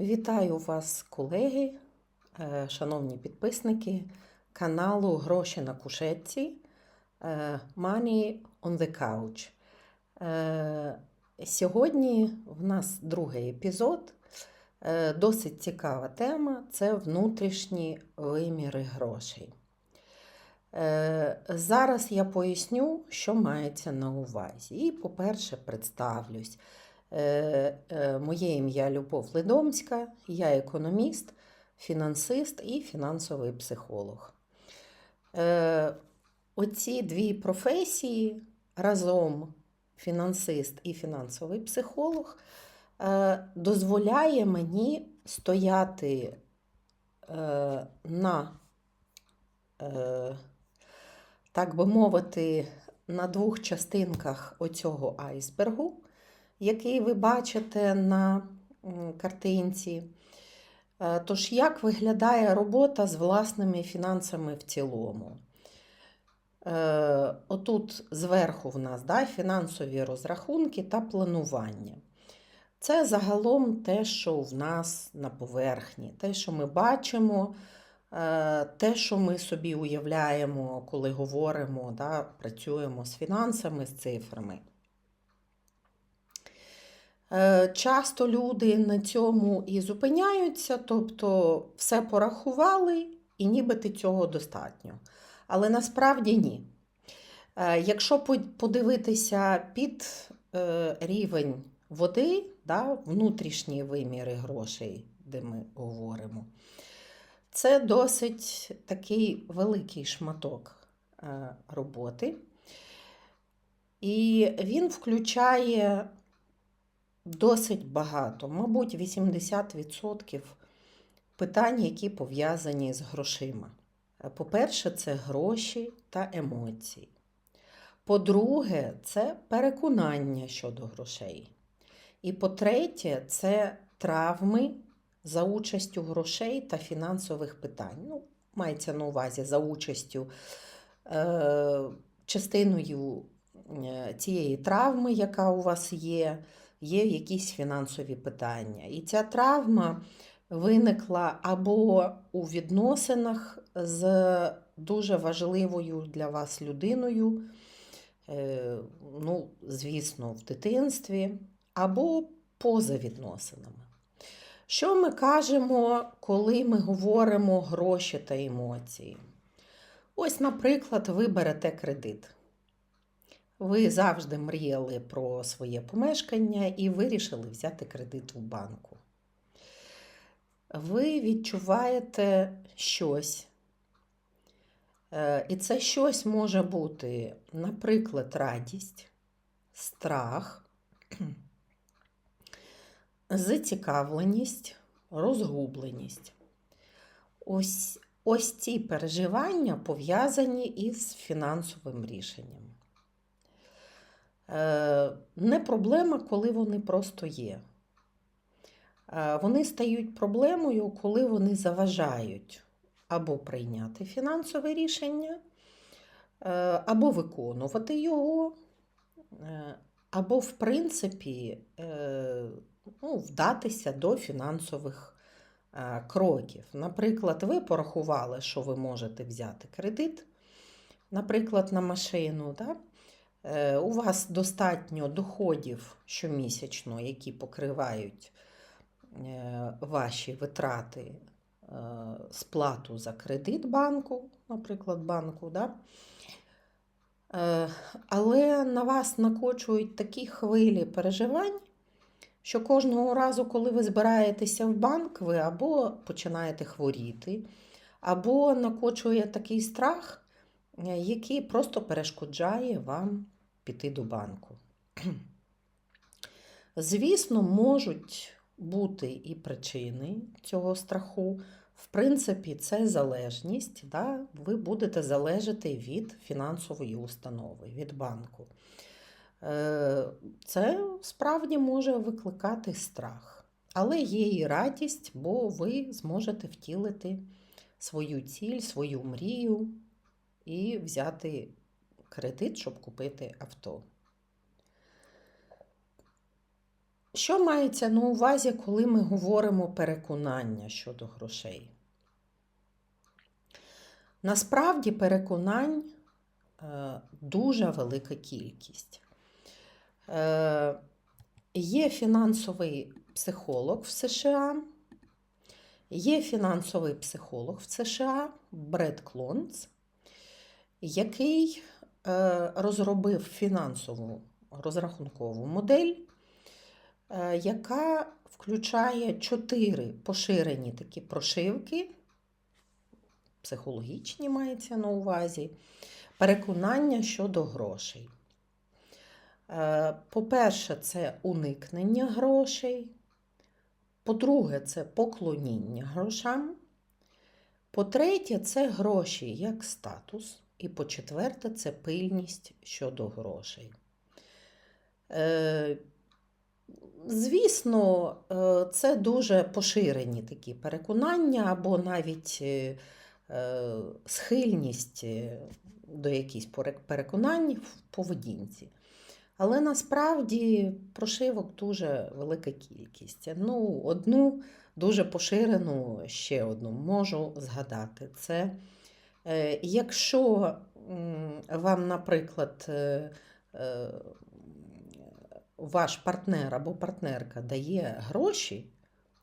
Вітаю вас, колеги, е, шановні підписники каналу Гроші на кушетці е, Money on the Couch. Е, Сьогодні в нас другий епізод. Досить цікава тема це внутрішні виміри грошей. Зараз я поясню, що мається на увазі. І, по-перше, представлюсь. Е, е, Моє ім'я Любов Ледомська, я економіст, фінансист і фінансовий психолог. Е, Оці дві професії разом фінансист і фінансовий психолог дозволяє мені стояти на, так би мовити, на двох частинках оцього айсбергу який ви бачите на картинці. Е, Тож, як виглядає робота з власними фінансами в цілому? Е, Отут зверху в нас да, фінансові розрахунки та планування. Це загалом те, що в нас на поверхні, те, що ми бачимо, е, те, що ми собі уявляємо, коли говоримо, да, працюємо з фінансами, з цифрами. Е, Часто люди на цьому і зупиняються, тобто все порахували, і нібито цього достатньо. Але насправді ні. Е, Якщо подивитися під е, рівень води, да, внутрішні виміри грошей, де ми говоримо, це досить такий великий шматок роботи. І він включає досить багато, мабуть, 80% питань, які пов'язані з грошима. По-перше, це гроші та емоції. По-друге, це переконання щодо грошей. І по-третє, це травми за участю грошей та фінансових питань. Ну, мається на увазі за участю е, частиною е, цієї травми, яка у вас є, є якісь фінансові питання. І ця травма виникла або у відносинах з дуже важливою для вас людиною, е, ну, звісно, в дитинстві, або поза відносинами. Що ми кажемо, коли ми говоримо гроші та емоції? Ось, наприклад, ви берете кредит. Ви завжди мріяли про своє помешкання і вирішили взяти кредит у банку. Ви відчуваєте щось. Е, І це щось може бути, наприклад, радість, страх, зацікавленість, розгубленість. Ось, ось ці переживання пов'язані із фінансовим рішенням. Е, Не проблема, коли вони просто є. Е, Вони стають проблемою, коли вони заважають або прийняти фінансове рішення, е, або виконувати його, або, в принципі, ну, вдатися до фінансових кроків. Наприклад, ви порахували, що ви можете взяти кредит, наприклад, на машину. Да? Е, У вас достатньо доходів щомісячно, які покривають е, ваші витрати, е, сплату за кредит банку, наприклад, банку. Да? Але на вас накочують такі хвилі переживань, що кожного разу, коли ви збираєтеся в банк, ви або починаєте хворіти, або накочує такий страх, який просто перешкоджає вам піти до банку. Звісно, можуть бути і причини цього страху. В принципі, це залежність. Да? Ви будете залежати від фінансової установи, від банку. Е, Це справді може викликати страх. Але є і радість, бо ви зможете втілити свою ціль, свою мрію і взяти кредит, щоб купити авто. Що мається на увазі, коли ми говоримо переконання щодо грошей? Насправді переконань е, дуже велика кількість. Е, Є фінансовий психолог в США, є фінансовий психолог в США Бред Клонц, який е, розробив фінансову розрахункову модель, е, яка включає чотири поширені такі прошивки, психологічні мається на увазі, переконання щодо грошей. Е, По-перше, це уникнення грошей. По-друге, це поклоніння грошам. По-третє, це гроші як статус. І по-четверте, це пильність щодо грошей. Е, Звісно, е, це дуже поширені такі переконання або навіть е, схильність до якихось переконань в поведінці. Але насправді прошивок дуже велика кількість. Ну, одну дуже поширену ще одну можу згадати. Це якщо вам, наприклад, е, е, ваш партнер або партнерка дає гроші,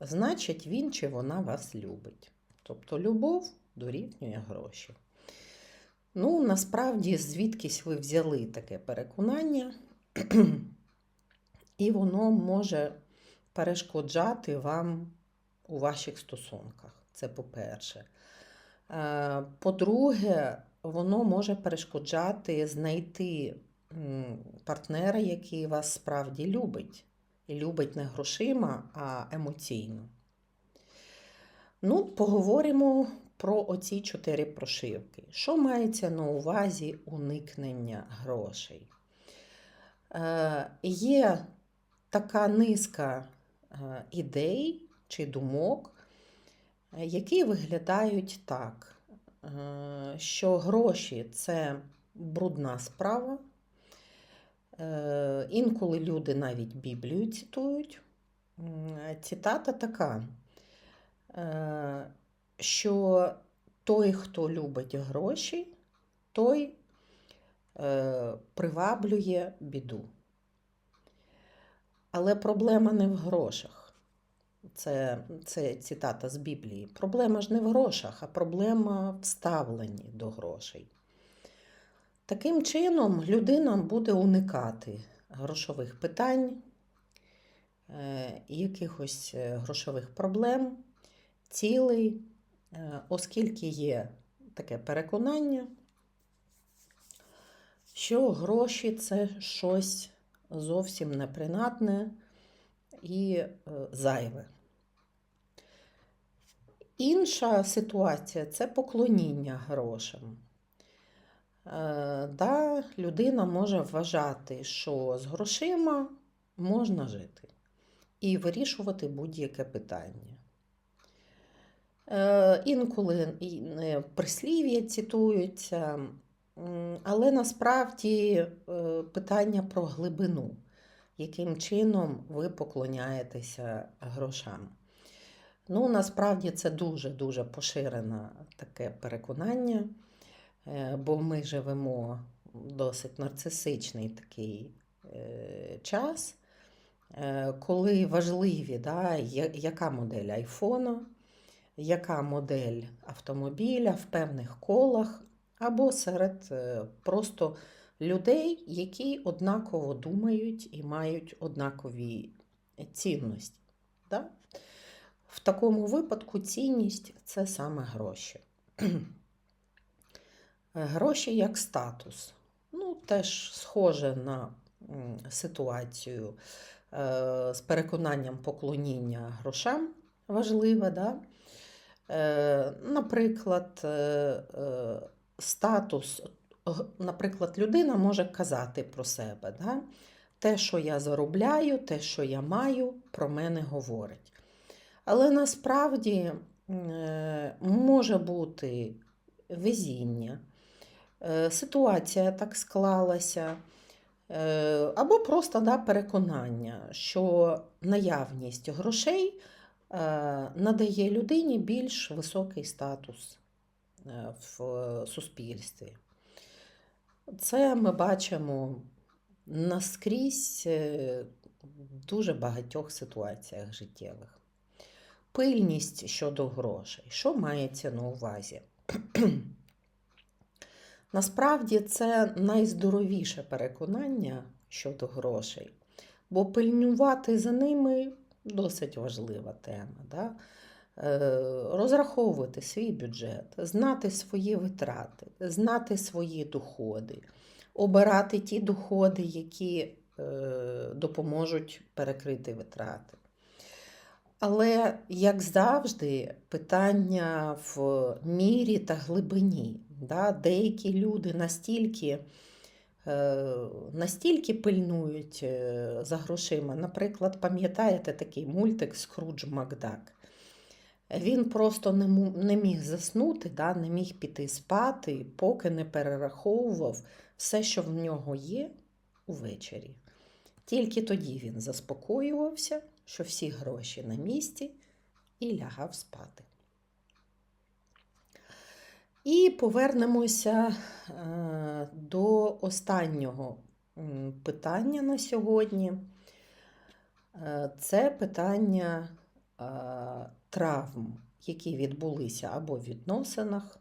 значить він чи вона вас любить. Тобто любов дорівнює гроші. Ну, насправді, звідкись ви взяли таке переконання, і воно може перешкоджати вам у ваших стосунках. Це по-перше. Е, По-друге, воно може перешкоджати знайти партнера, який вас справді любить. І любить не грошима, а емоційно. Ну, поговоримо про оці чотири прошивки. Що мається на увазі уникнення грошей? Е, Є така низка е, ідей чи думок, які виглядають так, е, що гроші це брудна справа. Е, Інколи люди навіть Біблію цитують. Цитата така, е, що той, хто любить гроші, той е, приваблює біду. Але проблема не в грошах. Це, це цитата з Біблії. Проблема ж не в грошах, а проблема в ставленні до грошей. Таким чином, людина буде уникати грошових питань, е, якихось е, грошових проблем, цілей, е, оскільки є таке переконання, що гроші це щось зовсім непринадне і е, зайве. Інша ситуація це поклоніння грошам. Е, Да, людина може вважати, що з грошима можна жити і вирішувати будь-яке питання. Е, Інколи прислів'я цитуються, але насправді питання про глибину, яким чином ви поклоняєтеся грошам. Ну, насправді це дуже-дуже поширене таке переконання, е, бо ми живемо досить нарцисичний такий е, час, е, коли важливі, да, яка модель айфона, яка модель автомобіля в певних колах, або серед просто людей, які однаково думають і мають однакові цінності. Да? В такому випадку цінність це саме гроші. Гроші як статус. Ну, теж схоже на ситуацію е, з переконанням поклоніння грошам важливе. Да? Е, Наприклад, е, статус, наприклад, людина може казати про себе. Да? Те, що я заробляю, те, що я маю, про мене говорить. Але насправді е, може бути везіння. Е, Ситуація так склалася, Е, Або просто да, переконання, що наявність грошей надає людині більш високий статус в суспільстві. Це ми бачимо наскрізь е, дуже багатьох ситуаціях життєвих. Пильність щодо грошей. Що мається на увазі? Насправді це найздоровіше переконання щодо грошей, бо пильнувати за ними досить важлива тема. Да? Е, Розраховувати свій бюджет, знати свої витрати, знати свої доходи, обирати ті доходи, які е, допоможуть перекрити витрати. Але, як завжди, питання в мірі та глибині. Да? Деякі люди настільки, е, настільки пильнують за грошима. Наприклад, пам'ятаєте такий мультик Скрудж Макдак? Він просто не, міг заснути, да? не міг піти спати, поки не перераховував все, що в нього є увечері. Тільки тоді він заспокоювався, що всі гроші на місці, і лягав спати. І повернемося е, до останнього питання на сьогодні. Е, Це питання е, травм, які відбулися або в відносинах,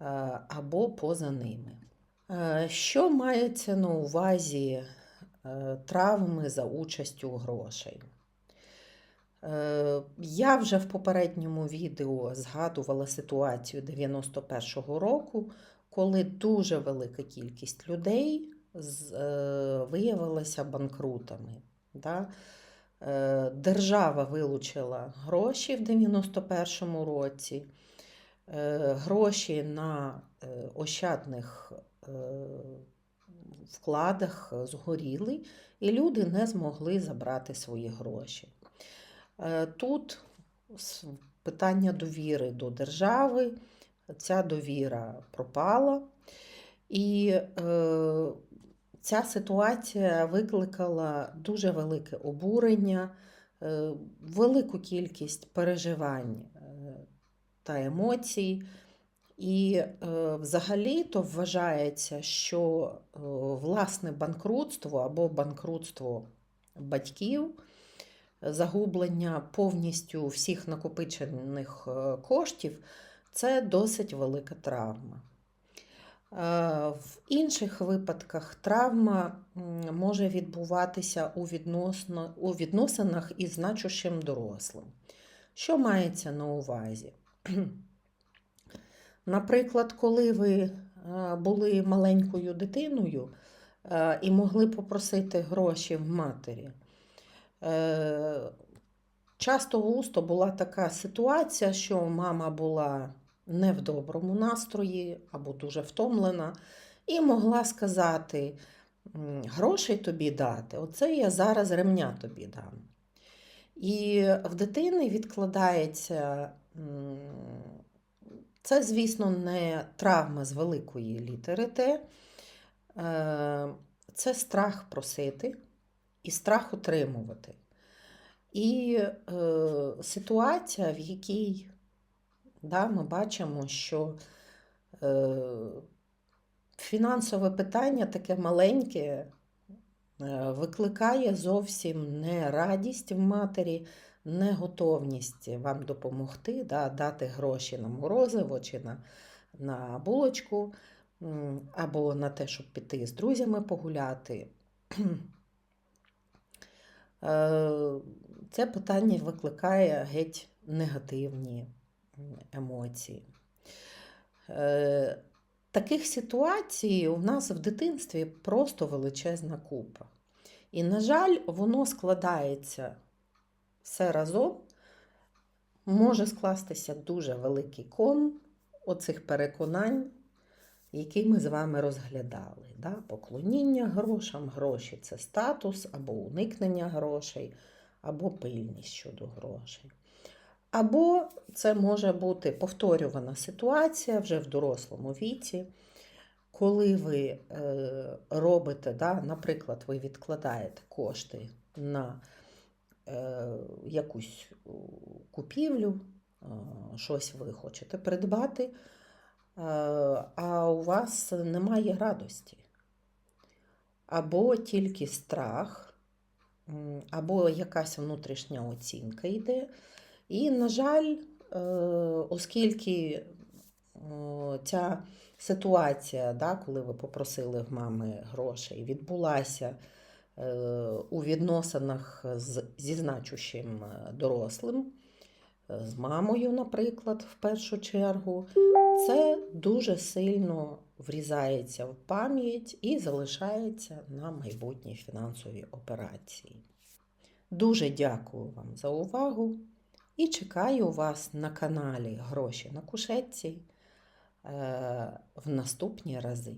е, або поза ними. Е, Що мається на увазі е, травми за участю грошей? Я вже в попередньому відео згадувала ситуацію 91-го року, коли дуже велика кількість людей виявилася банкрутами. Да? Е, Держава вилучила гроші в 91-му році, е, гроші на е, ощадних вкладах згоріли, і люди не змогли забрати свої гроші. Тут питання довіри до держави, ця довіра пропала, і ця ситуація викликала дуже велике обурення, е, велику кількість переживань е, та емоцій. І е, взагалі-то вважається, що власне банкрутство або банкрутство батьків загублення повністю всіх накопичених коштів це досить велика травма. Е, В інших випадках травма може відбуватися у, відносно, у відносинах із значущим дорослим. Що мається на увазі? Наприклад, коли ви е, були маленькою дитиною е, і могли попросити гроші в матері, Часто густо була така ситуація, що мама була не в доброму настрої або дуже втомлена, і могла сказати: грошей тобі дати, оце я зараз ремня тобі дам. І в дитини відкладається, це, звісно, не травма з великої літери Т, е, це страх просити і страх утримувати. І е, ситуація, в якій да, ми бачимо, що е, фінансове питання таке маленьке е, викликає зовсім не радість в матері, не готовність вам допомогти, да, дати гроші на морозиво чи на, на булочку, або на те, щоб піти з друзями погуляти. Е, Це питання викликає геть негативні емоції. Е, Таких ситуацій у нас в дитинстві просто величезна купа. І, на жаль, воно складається все разом, може скластися дуже великий ком оцих переконань, які ми з вами розглядали. Да? Поклоніння грошам, гроші це статус, або уникнення грошей, або пильність щодо грошей. Або це може бути повторювана ситуація вже в дорослому віці, коли ви е, робите, да, наприклад, ви відкладаєте кошти на е, якусь купівлю, е, щось ви хочете придбати, а у вас немає радості. Або тільки страх, або якась внутрішня оцінка йде. І, на жаль, е, оскільки ця ситуація, да, коли ви попросили в мами грошей, відбулася е, у відносинах з, зі значущим е, дорослим, е, з мамою, наприклад, в першу чергу, це дуже сильно врізається в пам'ять і залишається на майбутні фінансові операції. Дуже дякую вам за увагу і чекаю вас на каналі Гроші на кушетці е, в наступні рази.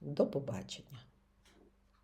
До побачення!